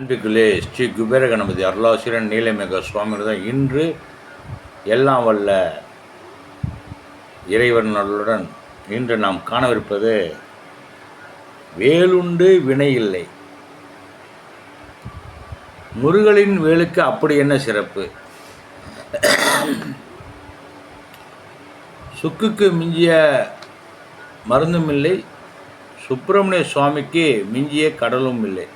இன்றுக்குள்ளே ஸ்ரீ குபேர கணபதி அருளாசிரியன் நீலமேக சுவாமிகள் தான் இன்று எல்லாம் வல்ல இறைவனுடன் இன்று நாம் காணவிருப்பது வேலுண்டு வினை இல்லை. முருகலின் வேலுக்கு அப்படி என்ன சிறப்பு? சுக்குக்கு மிஞ்சிய மருந்தும் இல்லை சுப்பிரமணிய சுவாமிக்கு மிஞ்சிய கடலும் இல்லை.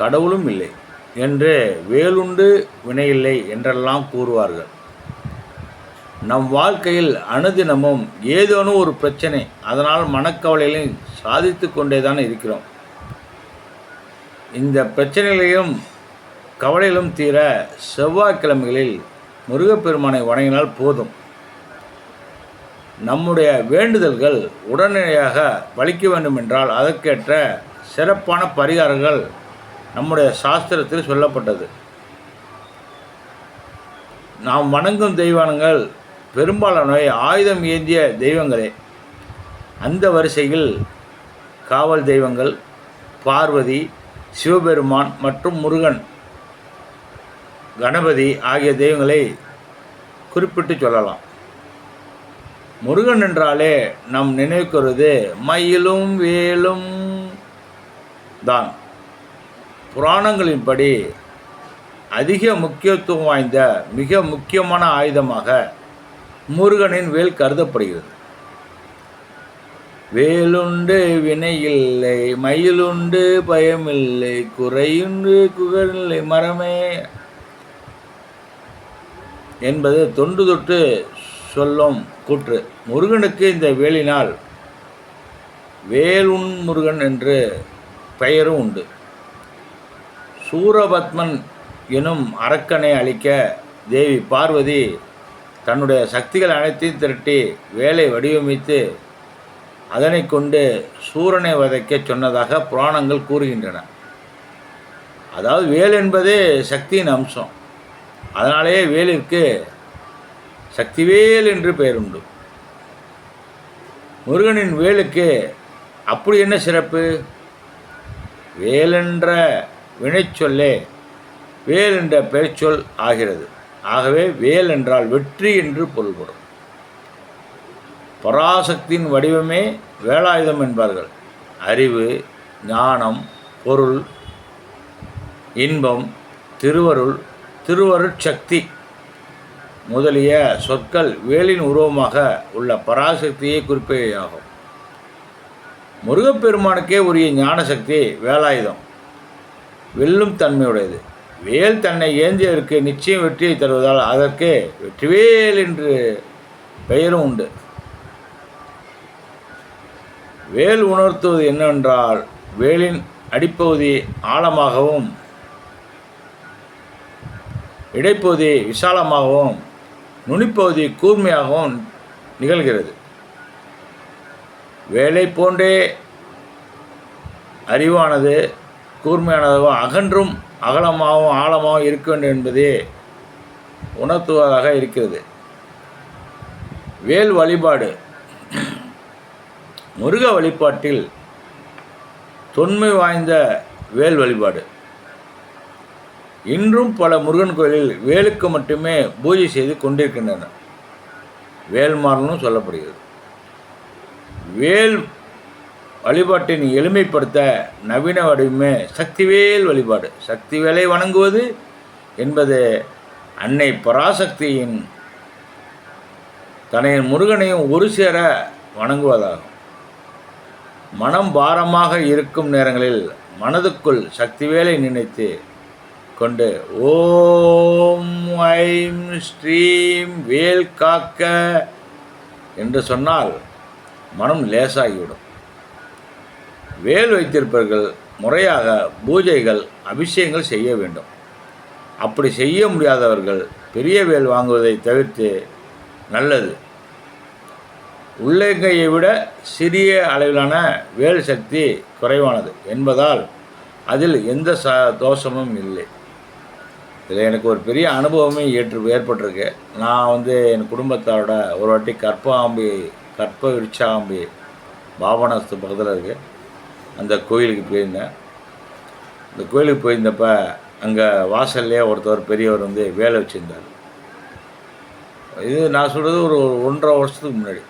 கடவுளும் இல்லை என்று வேலுண்டு வினையில்லை என்றெல்லாம் கூறுவார்கள். நம் வாழ்க்கையில் அனுதினமும் ஏதேனும் ஒரு பிரச்சனை அதனால் மனக்கவலைகளையும் சாதித்து கொண்டே தான் இருக்கிறோம். இந்த பிரச்சனைகளையும் கவலைகளும் தீர செவ்வாய்க்கிழமைகளில் முருகப்பெருமானை வணங்கினால் போதும். நம்முடைய வேண்டுதல்கள் உடனடியாக வலிக்க வேண்டுமென்றால் அதற்கேற்ற சிறப்பான பரிகாரங்கள் நம்முடைய சாஸ்திரத்தில் சொல்லப்பட்டது. நாம் வணங்கும் தெய்வானங்கள் பெரும்பாலானவை ஆயுதம் ஏந்திய தெய்வங்களே. அந்த வரிசையில் காவல் தெய்வங்கள் பார்வதி சிவபெருமான் மற்றும் முருகன் கணபதி ஆகிய தெய்வங்களை குறிப்பிட்டு சொல்லலாம். முருகன் என்றாலே நம் நினைவுக்கு வருவது மயிலும் வேலும் தான். புராணங்களின்படி அதிக முக்கியத்துவம் வாய்ந்த மிக முக்கியமான ஆயுதமாக முருகனின் வேல் கருதப்படுகிறது. வேலுண்டு வினையில்லை மயிலுண்டு பயமில்லை குறையுண்டு குகரில்லை மரமே என்பது தொண்டு தொட்டு சொல்லும் கூற்று. முருகனுக்கு இந்த வேலினால் வேலுண் முருகன் என்று பெயரும் உண்டு. சூரபத்மன் எனும் அரக்கனை அழிக்க தேவி பார்வதி தன்னுடைய சக்திகள் அனைத்தையும் திரட்டி வேலை வடிவமைத்து அதனை கொண்டு சூரனை வதைக்க சொன்னதாக புராணங்கள் கூறுகின்றன. அதாவது வேல் என்பதே சக்தியின் அம்சம். அதனாலேயே வேலிற்கு சக்திவேல் என்று பெயருண்டு. முருகனின் வேலுக்கு அப்படி என்ன சிறப்பு? வேலென்ற வினைச்சொல்லே. வேல் என்ற பெயர்ச்சொல் ஆகிறது. ஆகவே வேல் என்றால் வெற்றி என்று பொருள்படும். பராசக்தியின் வடிவமே வேலாயுதம் என்பார்கள். அறிவு ஞானம் பொருள் இன்பம் திருவருள் திருவருட்சக்தி முதலிய சொற்கள் வேலின் உருவமாக உள்ள பராசக்தியை குறிப்பேயாகும் முருகப்பெருமானுக்கே உரிய ஞானசக்தி வேலாயுதம். வெல்லும் தன்மையுடையது. வேல் தன்னை ஏந்தியதற்கு நிச்சயம் வெற்றியை தருவதால் அதற்கு வெற்றிவேல் என்று பெயரும் உண்டு. வேல் உணர்த்துவது என்னவென்றால் வேலின் அடிப்பகுதி ஆழமாகவும் இடைப்பகுதி விசாலமாகவும் நுனிப்பகுதி கூர்மையாகவும் நிகழ்கிறது. வேலை போன்றே அறிவானது கூர்மையானதாகவும் அகன்றும் அகலமாகவும் ஆழமாகவும் இருக்க வேண்டும் என்பதே உணர்த்துவதாக இருக்கிறது. வேல் வழிபாடு. முருக வழிபாட்டில் தொன்மை வாய்ந்த வேல் வழிபாடு. இன்றும் பல முருகன் கோயிலில் வேலுக்கு மட்டுமே பூஜை செய்து கொண்டிருக்கின்றன. வேல்மாறனும் சொல்லப்படுகிறது. வேல் வழிபாட்டின் எளிமைப்படுத்த நவீன வடிவமே சக்திவேல் வழிபாடு. சக்திவேலை வணங்குவது என்பது அன்னை பராசக்தியின் தனையின் முருகனையும் ஒரு சேர வணங்குவதாகும். மனம் பாரமாக இருக்கும் நேரங்களில் மனதுக்குள் சக்திவேலை நினைத்து கொண்டு ஓம் ஐம் ஸ்ரீம் வேல் காக்க என்று சொன்னால் மனம் லேசாகிவிடும். வேல் வைத்திருப்பவர்கள் முறையாக பூஜைகள் அபிஷேகங்கள் செய்ய வேண்டும். அப்படி செய்ய முடியாதவர்கள் பெரிய வேல் வாங்குவதை தவிர்த்து நல்லது. உள்ளங்கையை விட சிறிய அளவிலான வேல் சக்தி குறைவானது என்பதால் அதில் எந்த ச தோஷமும் இல்லை. இதில் எனக்கு ஒரு பெரிய அனுபவமே ஏற்று ஏற்பட்டிருக்கு. நான் வந்து என் குடும்பத்தாரோட ஒரு வாட்டி கற்பாம்பி கற்ப விருட்சாம்பி பாபநாஸ்து பக்கத்தில் இருக்குது அந்த கோயிலுக்கு போயிருந்தேன். அந்த கோயிலுக்கு போயிருந்தப்ப அங்கே வாசல்லே ஒருத்தவர் பெரியவர் வந்து வேலை வச்சுருந்தார். இது நான் சொல்கிறது ஒரு ஒன்றரை வருஷத்துக்கு முன்னாடி.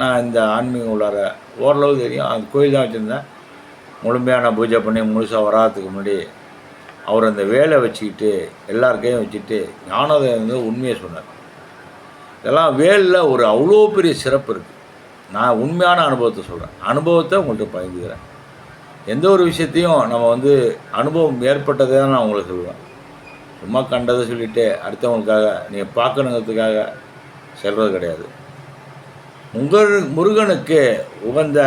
நான் இந்த ஆன்மீகம் உள்ளார ஓரளவு தெரியும். அந்த கோயில் தான் வச்சுருந்தேன். முழுமையாக நான் பூஜை பண்ணி முழுசாக வராதுக்கு முன்னாடி அவர் அந்த வேலை வச்சுக்கிட்டு எல்லாருக்கையும் வச்சுட்டு ஞானோதயம் வந்து உண்மையை சொன்னார். இதெல்லாம் வேலில் ஒரு அவ்வளோ பெரிய சிறப்பு இருக்குது நான் உண்மையான அனுபவத்தை சொல்கிறேன் அனுபவத்தை உங்கள்கிட்ட பகிர்ந்துக்கிறேன். எந்த ஒரு விஷயத்தையும் நம்ம வந்து அனுபவம் ஏற்பட்டதை தான் நான் உங்களுக்கு சொல்லுவேன். சும்மா கண்டதை சொல்லிவிட்டு அடுத்தவங்களுக்காக நீங்கள் பார்க்கணுங்கிறதுக்காக செல்வது கிடையாது. உங்கள் முருகனுக்கு உகந்த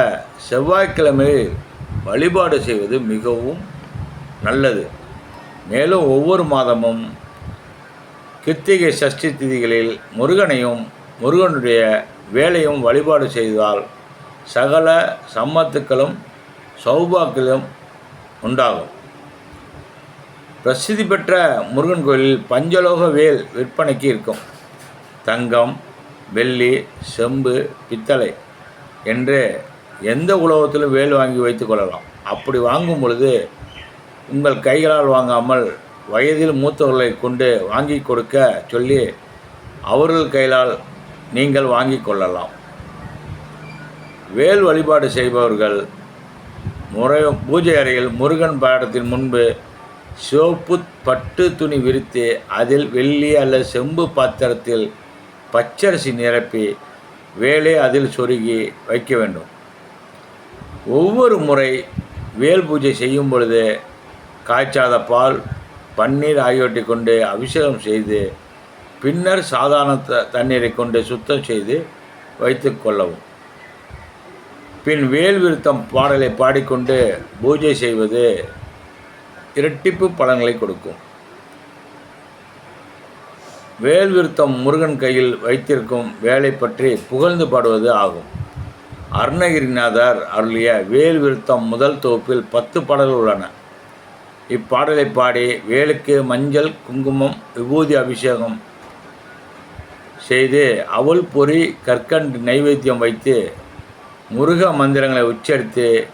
செவ்வாய்க்கிழமையில் வழிபாடு செய்வது மிகவும் நல்லது. மேலும் ஒவ்வொரு மாதமும் கிருத்திகை சஷ்டி திதிகளில் முருகனையும் முருகனுடைய வேலையும் வழிபாடு செய்தால் சகல சம்மத்துக்களும் சௌபாக்கியம் உண்டாகும். பிரசித்தி பெற்ற முருகன் கோயிலில் பஞ்சலோக வேல் விற்பனைக்கு இருக்கும். தங்கம் வெள்ளி செம்பு பித்தளை என்று எந்த உலகத்திலும் வேல் வாங்கி வைத்துக் கொள்ளலாம். அப்படி வாங்கும் பொழுது உங்கள் கைகளால் வாங்காமல் வயதில் மூத்தவர்களை கொண்டு வாங்கி கொடுக்க சொல்லி அவர்கள் கையிலால் நீங்கள் வாங்கி கொள்ளலாம். வேல் வழிபாடு செய்பவர்கள் முறை பூஜை அறையில் முருகன் பாடத்தின் முன்பு சிவப்பு பட்டு துணி விரித்து அதில் வெள்ளி அல்லது செம்பு பாத்திரத்தில் பச்சரிசி நிரப்பி வேலை அதில் சொருகி வைக்க வேண்டும். ஒவ்வொரு முறை வேல் பூஜை செய்யும் பொழுது காய்ச்சாத பால் பன்னீர் ஆகியவற்றை கொண்டு அபிஷேகம் செய்து பின்னர் சாதாரண த தண்ணீரை கொண்டு சுத்தம் செய்து வைத்து கொள்ளவும். பின் வேல் விருத்தம் பாடலை பாடிக்கொண்டு பூஜை செய்வது இரட்டிப்பு பலன்களை கொடுக்கும். வேல் விருத்தம் முருகன் கையில் வைத்திருக்கும் வேலை பற்றி புகழ்ந்து பாடுவது ஆகும். அருணகிரிநாதர் அருளிய வேல் விருத்தம் முதல் தொகுப்பில் பத்து பாடல்கள் உள்ளன. இப்பாடலை பாடி வேலுக்கு மஞ்சள் குங்குமம் விபூதி அபிஷேகம் செய்து அவள் பொறி கற்கண்டு நைவேத்தியம் வைத்து முருக மந்திரங்களை உச்சரித்து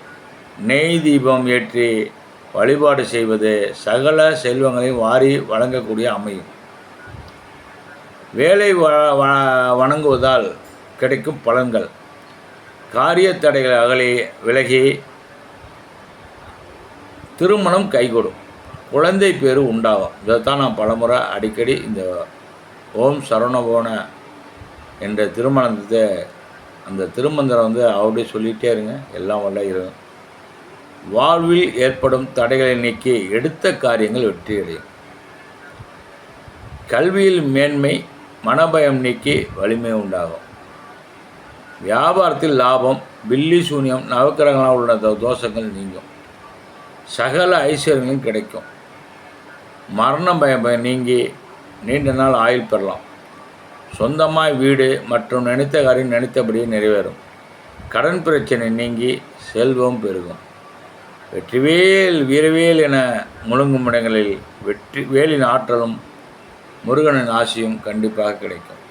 நெய் தீபம் ஏற்றி வழிபாடு செய்வது சகல செல்வங்களையும் வாரி வழங்கக்கூடிய அமையும். வேலை வ வ- வணங்குவதால் கிடைக்கும் பலன்கள். காரிய தடைகள் அகலி விலகி திருமணம் கைகூடும். குழந்தை பேரு உண்டாகும். இதைத்தான் நான் பலமுறை அடிக்கடி இந்த ஓம் சரவணபவன என்ற திருமணத்தை அந்த திருமந்திரம் வந்து அவருடைய சொல்லிகிட்டே இருங்க எல்லாம் வல்ல இருக்கும் வாழ்வில் ஏற்படும் தடைகளை நீக்கி எடுத்த காரியங்கள் வெற்றியடையும் கல்வியில் மேன்மை மனபயம் நீக்கி வலிமை உண்டாகும். வியாபாரத்தில் லாபம் பில்லி சூன்யம் நவக்கிரகங்களால் உள்ள தோஷங்கள் நீங்கும். சகல ஐஸ்வர்யங்களும் கிடைக்கும். மரண பயம் நீங்கி நீண்ட நாள் ஆயுள் பெறலாம். சொந்தமாய் வீடு மற்றும் நினைத்த காரியம் நினைத்தபடியே நிறைவேறும். கடன் பிரச்சனை நீங்கி செல்வம் பெருகும். வெற்றிவேல் வீரவேல் என முழங்கும் இடங்களில் வெற்றி வேலின் ஆற்றலும் முருகனின் ஆசியும் கண்டிப்பாக கிடைக்கும்.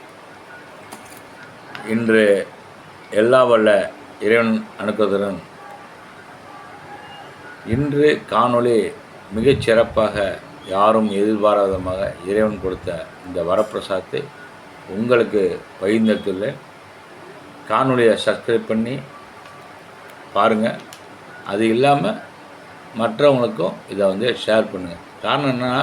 இன்று எல்லா வல்ல இறைவன் அணுக்குவதுடன் இன்று காணொளி மிகச் சிறப்பாக யாரும் எதிர்பாராதமாக இறைவன் கொடுத்த இந்த வரப்பிரசாத்தை உங்களுக்கு பகிர்ந்துள்ளேன் காணொலியை சப்ஸ்கிரைப் பண்ணி பாருங்கள் அது இல்லாமல் மற்றவங்களுக்கும் இதை வந்து ஷேர் பண்ணுங்கள் காரணம் என்னன்னா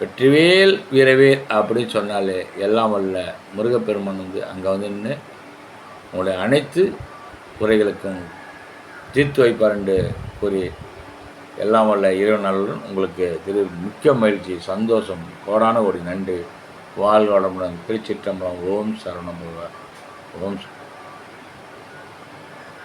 வெற்றிவேல் வீரவேல் அப்படின்னு சொன்னாலே எல்லாம் வல்ல முருகப்பெருமன் வந்து அங்கே வந்து நின்று உங்களுடைய அனைத்து குறைகளுக்கும் தீர்த்து வைப்பார் என்று கூறி எல்லாம் வல்ல இரவு நலனுடன் உங்களுக்கு திரு முக்கிய மகிழ்ச்சி சந்தோஷம் கோடான ஒரு நன்றி. வாழ்க வளமுடன். திருச்சிற்றம்பலம். ஓம் சரணம் ஓம்